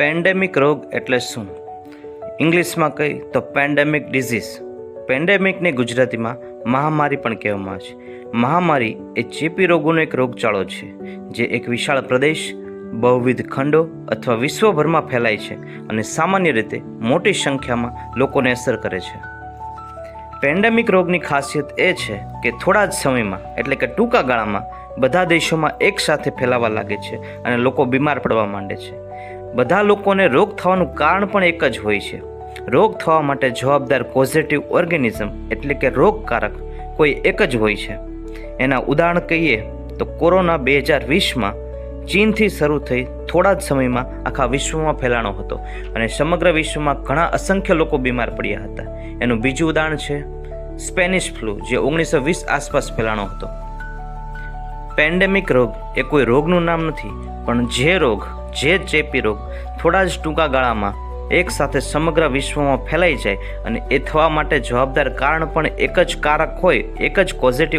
Pandemic રોગ એટલે શું? ઇંગ્લિશમાં કહી તો પેન્ડેમિક ડિઝીઝ પેન્ડેમિકને ગુજરાતીમાં મહામારી પણ કહેવામાં આવે છે. મહામારી એ ચેપી રોગોનો એક રોગચાળો છે, જે એક વિશાળ પ્રદેશ, બહુવિધ ખંડો અથવા વિશ્વભરમાં ફેલાય છે અને સામાન્ય રીતે મોટી સંખ્યામાં લોકોને અસર કરે છે. પેન્ડેમિક રોગની ખાસિયત એ છે કે થોડા જ સમયમાં, એટલે કે ટૂંકા ગાળામાં, બધા દેશોમાં એકસાથે ફેલાવા લાગે છે અને લોકો બીમાર પડવા માંડે છે. બધા લોકોને રોગ થવાનું કારણ પણ એક જ હોય છે. રોગ થવા માટે જવાબદાર પોઝિટિવ ઓર્ગેનિઝમ એટલે કે રોગકારક કોઈ એક જ હોય છે. એના ઉદાહરણ કહીએ તો કોરોના બે હજાર વીસમાં ચીનથી શરૂ થઈ થોડા જ સમયમાં આખા વિશ્વમાં ફેલાણો હતો અને સમગ્ર વિશ્વમાં ઘણા અસંખ્ય લોકો બીમાર પડ્યા હતા. એનું બીજું ઉદાહરણ છે સ્પેનિશ ફ્લૂ, જે ઓગણીસો વીસ આસપાસ ફેલાણો હતો. પેન્ડેમિક રોગ એ કોઈ રોગનું નામ નથી, પણ જે રોગ જે ચેપી રોગ થોડા જ ટૂંકા ગાળામાં એક સાથે સમગ્ર વિશ્વમાં ફેલાઈ જાય અને એ થવા માટે જવાબદાર કારણ પણ એક જ કારક હોય, એક જ પોઝિટિવ